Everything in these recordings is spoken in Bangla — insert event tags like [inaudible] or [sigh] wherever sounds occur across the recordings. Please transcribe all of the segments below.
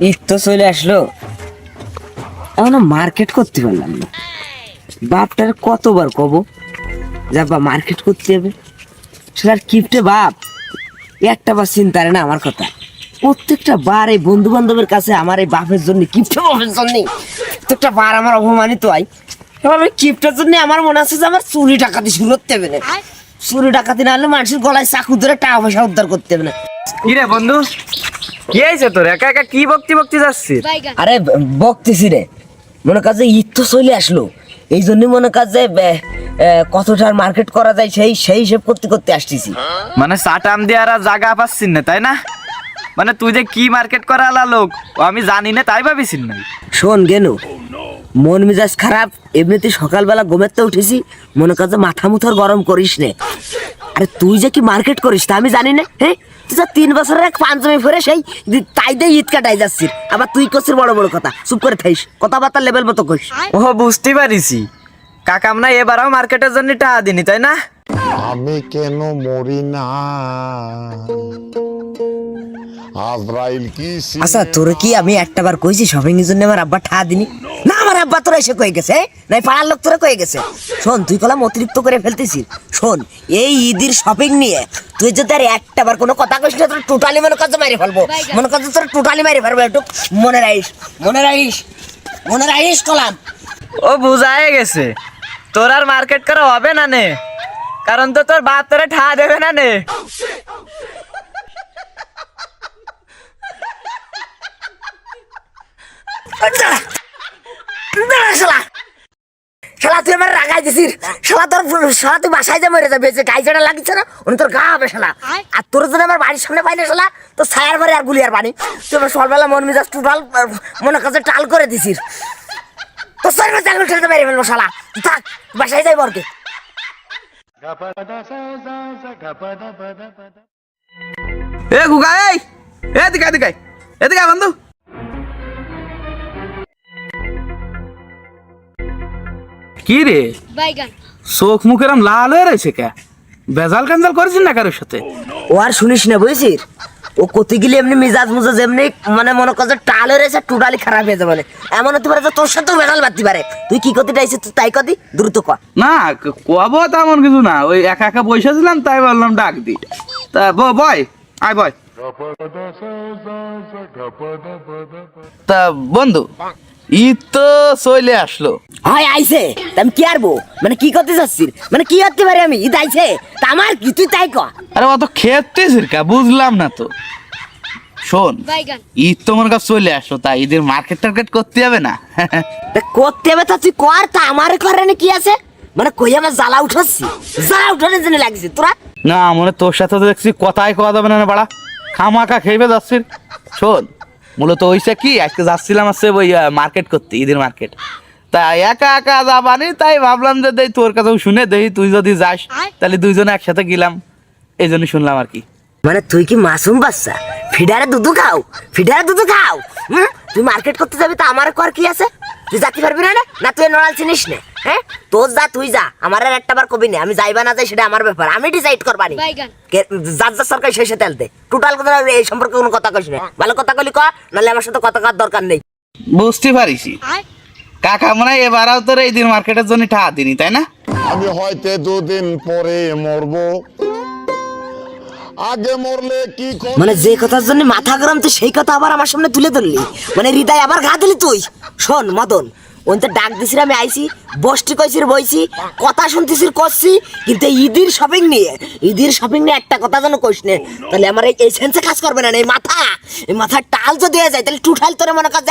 ঈদ তো চলে আসলো। এখনও মার্কেট করতে পারলাম না। বাপটার কতবার কব? যা বা মার্কেট করতে হবে। সেটার কিপটে বাপ। একটা বার চিন্তা না আমার কথা। প্রত্যেকটা বার এই বন্ধু বান্ধবের কাছে আমার এই বাপের জন্য, কিপটে বাপের জন্য। প্রত্যেকটা বার আমার অপমানিত হয়। এবার কিপটার জন্য আমার মনে আছে যে আমার চুরি ডাকাতি শুরু করতে হবে না। চুরি ডাকাতি না হলে মানুষের গলায় চাকু ধরে টাকা পয়সা উদ্ধার করতে হবে না। বন্ধু? কি হয়েছে তোর? একা একা কি বকতি বকতি যাচ্ছিস? আরে বকতেছি রে। মনে কাজে ঈদ তো চলে আসলো। এই জন্য মনে কাজে কতটার মার্কেট করা যায় সেই সেই হিসেব করতে করতে আসতেছি। মানে সাটাম দিয়ে আর জায়গা পাচ্ছি না তাই না? মানে তুই যে কি মার্কেট করা আলা লোক ও আমি জানি না তাই ভাবিস না শোন গেনু মন মেজাজ খারাপ এমনিতে সকালবেলা ঘুমের তো উঠেছি মনে কাজ যে মাথা মুথর গরম করিস নে। আরে তুই যে কি মার্কেট করিস তা আমি জানি না হ্যাঁ? তুই যা তিন বছরের এক পাঞ্জাবি ফেরে সেই তাই দিয়ে ঈদ কাটাই যাচ্ছিস। আবার তুই করছিস বড় বড় কথা চুপ করে থাইস কথাবার্তা লেভেল মতো কইস ও বুঝতে পারিছি। কাকাম না এবারও মার্কেটের জন্য টাকা দিনি তাই না? আমি কেন মরি না? আজরাইল কি আচ্ছা তোর কি আমি একটা বার কইছি শপিং এর জন্য আমার আব্বা ঠা দিনি? না আমার আব্বা তোরা এসে কয়ে গেছে নাই পাড়ার লোক তোরা কয়ে গেছে। শোন তুই কলাম অতিরিক্ত করে ফেলতেছিস। শোন এই ঈদের শপিং নিয়ে তুই যদি আর একটা বার কোনো কথা কইস না তোর টোটালি মনে কাছে মারি ফেলব। মনে কাছে তোর টোটালি মারি ফেলব। একটু মনে রাখিস মনে রাখিস মনে রাখিস কলাম। ও বুঝায় গেছে। তোর আর মার্কেট করা হবে না নে? কারণ তো তোর বাপ তোরে ঠা দেবে না নে? শালা। তুই আমার রাগাই দিছিস। শালা, তোর শালা, তুই বাসায় মরে যাবে, যে লাগিছে না, উনি তোর গা হবে শালা। আর তোর যদি আমার বাড়ির সামনে পাই না শালা, তো ছায়ার বাড়ি আর তুই আমার সকালবেলা মন মেজাজ টোটাল মনে কাছে টাল করে দিছিস। তো সর মাসে আঙুল ঠেলতে মেরে ফেলব শালা। থাক, বাসায় যাই বরকে। এ গুগা এই। এদিকে এদিকে এদিকে বন্ধু। কি রে? বাইগান। চোখ মুখের আম লাল হয়ে রয়েছে কে? বেজাল কাঞ্জাল করেছিস না কারোর সাথে? ও আর শুনিস না বুঝছিস? ও কত গেলে এমনি মিজাজ মুজাজ এমনি মানে মনে কর যে টাল হয়ে রয়েছে টোটালি খারাপ হয়ে যাবে এমন হতে পারে যে তোর সাথেও বেড়াল বাড়তে পারে। তুই কি করতে চাইছিস তুই তাই কদি দ্রুত কর না কব তেমন কিছু না। ওই একা একা বসে ছিলাম তাই বললাম ডাক দি। তা ব- বয় আয় বয়। তা বন্ধু ঈদ তো চলে আসলো। হয় আইছে। আমি কি আরবো মানে কি করতে চাচ্ছিস? মানে কি করতে পারি আমি? ঈদ আইছে। তা আমার কি? তুই তাই কর আরে অত খেতে সিরকা বুঝলাম না তো। শোন ঈদ তো মনে কর চলে আসলো তাই ঈদের মার্কেট টার্কেট করতে হবে না? [laughs] করতে হবে তা তুই কর তা আমার করে না কি আছে? মানে কই আমার জ্বালা উঠাচ্ছি? জ্বালা উঠানোর জন্য লাগছে তোরা? না মনে তোর সাথে তো দেখছি কথাই কথা যাবে না বাড়া। খামাকা খেয়ে যাচ্ছিস। শোন মূলত ওইসে কি আজকে যাচ্ছিলাম আছে ওই মার্কেট করতে ঈদের মার্কেট তা একা একা যাবানি তাই ভাবলাম যে দেই তোর কাছেও শুনে দেই তুই যদি যাস তাহলে দুইজনে একসাথে গেলাম। এই জন্য শুনলাম আর কি। মানে তুই কি মাসুম বাচ্চা? ফিডারে দুধু খাও ফিডারে দুধু খাও হুম? তুই মার্কেট করতে যাবি তা আমার কর কি আছে? তুই যাতে পারবি না না তুই নড়াল চিনিস না হ্যাঁ? তোর যা তুই যা আমার আর একটা বার কবি না আমি যাইবা না যাই সেটা আমার ব্যাপার। আমি ডিসাইড করবানি বাইগান কে- যার যার সরকার শেষে তেলতে টোটাল কথা এই সম্পর্কে কোনো কথা কইস না। ভালো কথা কলি ক নাহলে আমার সাথে কথা কর দরকার নেই। বুঝতে পারিছি কাকা মনে হয় এবারও তোর এই দিন মার্কেটের জন্য ঠা দিনি তাই না? আমি হয়তো দুদিন পরে মরব। আগে মরলে কি মানে যে কথার জন্য মাথা গরম তো সেই কথা আবার আমার সামনে তুলে ধরলি। মানে হৃদয় আবার গা দিলি তুই। শোন, মদন ওই তো ডাক দিছিস আমি আইছি বসটি কইছির বইছি কথা শুনতেছির করছি কিন্তু ঈদের শপিং নিয়ে ঈদের শপিং নিয়ে একটা কথা যেন কইস নে তাহলে আমার এই- সেন্সে কাজ করবে না এই মাথা এই মাথার টাল যদি যায় তাহলে টুটাল তোর মনে কর।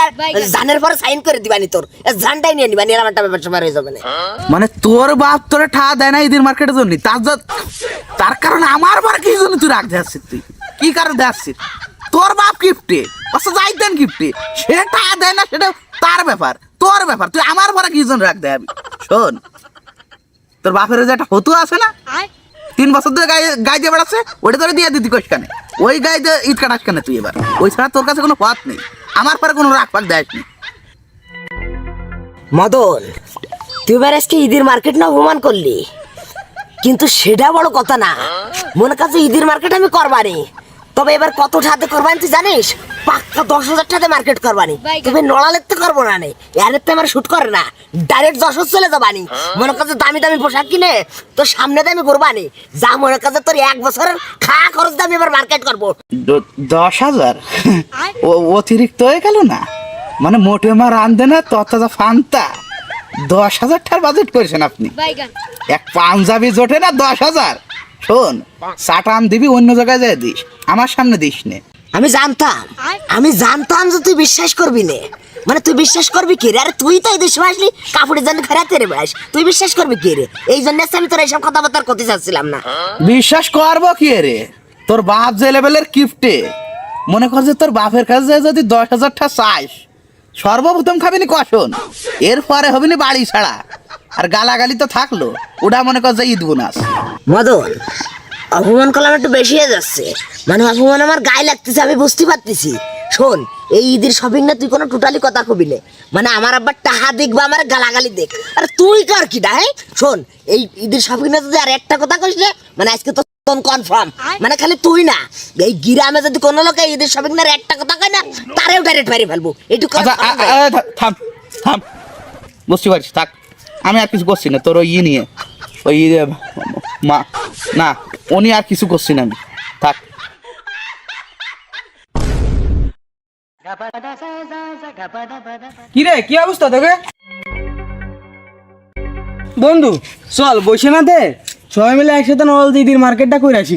জানের পরে সাইন করে দিবানি তোর এ জানটাই নিয়ে নিবানি এরকম একটা ব্যাপার স্যাপার হয়ে যাবে না। মানে তোর বাপ তোরে ঠা দেয় না ঈদের মার্কেটের জন্য তার তার কারণে আমার বার কি জন্য তুই রাখতে আসছিস তুই? কি কারণে আসছিস তোর বাপ গিফটে অথচ যাই দেন গিফটে সে ঠা দেয় না সেটা তার ব্যাপার। তোর ব্যাপার তুই আমার পরে কি জন্য রাখতে যাবি শোন তোর বাপের যে একটা হতু আছে না তিন বছর ধরে গায়ে গায়ে দিয়ে বেড়াচ্ছে ওটা তোরে দিয়ে দিতি কোষ কানে। ওই গায়ে দিয়ে ঈদ কাটাস কেন তুই এবার? ওই ছাড়া তোর কাছে কোনো পথ নেই। আমার পরে কোনো রাগ পাক দেয় মদন তুই এবার আজকে ঈদের মার্কেট না অপমান করলি? কিন্তু সেটা বড় কথা না। মনে কাছে ঈদের মার্কেট আমি করবানি। তবে এবার কত টাকাতে করবানি তুই জানিস? পাক্কা দশ হাজার টাকাতে মার্কেট করবানি। তুমি নড়ালের তো করব না নে। এর তো আমার শুট করে না। ডাইরেক্ট যশোর চলে যাবানি। মনে করছে দামি দামি পোশাক কিনে তোর সামনে দামি করবানি যা মনে করছে তোর এক বছরের খাওয়া খরচ দামি এবার মার্কেট করব। দশ হাজার? অতিরিক্ত হয়ে গেল না? মানে মোটে মা রান্ধে না তত ফান্তা। দশ হাজার টাকার বাজেট করেছেন আপনি। এক পাঞ্জাবি জোটে না দশ হাজার? শোন চাটান দিবি অন্য জায়গায় যায় দিস। আমার সামনে দিস নে। আমি জানতাম। আমি জানতাম যে তুই বিশ্বাস করবি নে। মানে তুই বিশ্বাস করবি কি রে? আরে তুই তো এই দেশে আসলি কাপড়ের জন্য ফেরাতে রে বেড়াস তুই বিশ্বাস করবি কি রে? এই জন্য আমি তোর এইসব কথাবার্তা করতে চাচ্ছিলাম না। বিশ্বাস করব কি রে? তোর বাপ যে লেভেলের কিফটে মনে কর যে তোর বাপের কাছে যদি দশ হাজার টাকা চাইস সর্বপ্রথম খাবিনি কষণ এরপরে হবিনি বাড়ি ছাড়া। আর গালাগালি তো থাকল। ওটা মনে কর যে ঈদ গুনাস মদন অপমান করলাম একটু বেশি হয়ে যাচ্ছে। মানে অপমান আমার গায়ে লাগতেছে আমি বুঝতে পারতেছি। শোন এই ঈদের শপিং না তুই কোনো টোটালি কথা কবি নে। মানে আমার আব্বার টাহা দেখবা আমার গালাগালি দেখ। আর তুই কর কি না হ্যাঁ? শোন এই ঈদের শপিং না যদি আর একটা কথা কইস না মানে আজকে তো কনফার্ম মানে খালি তুই না এই গ্রামে যদি কোনো লোক এই ঈদের শপিং না একটা কথা কয় না তারেও ডাইরেক্ট মেরে ফেলব। আ- থাম থাম বুঝতে পারছিস থাক। আমি আর কিছু করছি না তোর ওই ই নিয়ে। ওই মা না। উনি আর কিছু করছি না আমি। থাক। কিরে, কি অবস্থা তোকে? বন্ধু, চল বসে না দে সবাই মিলে একসাথে নল দিদির মার্কেটটা করে আসি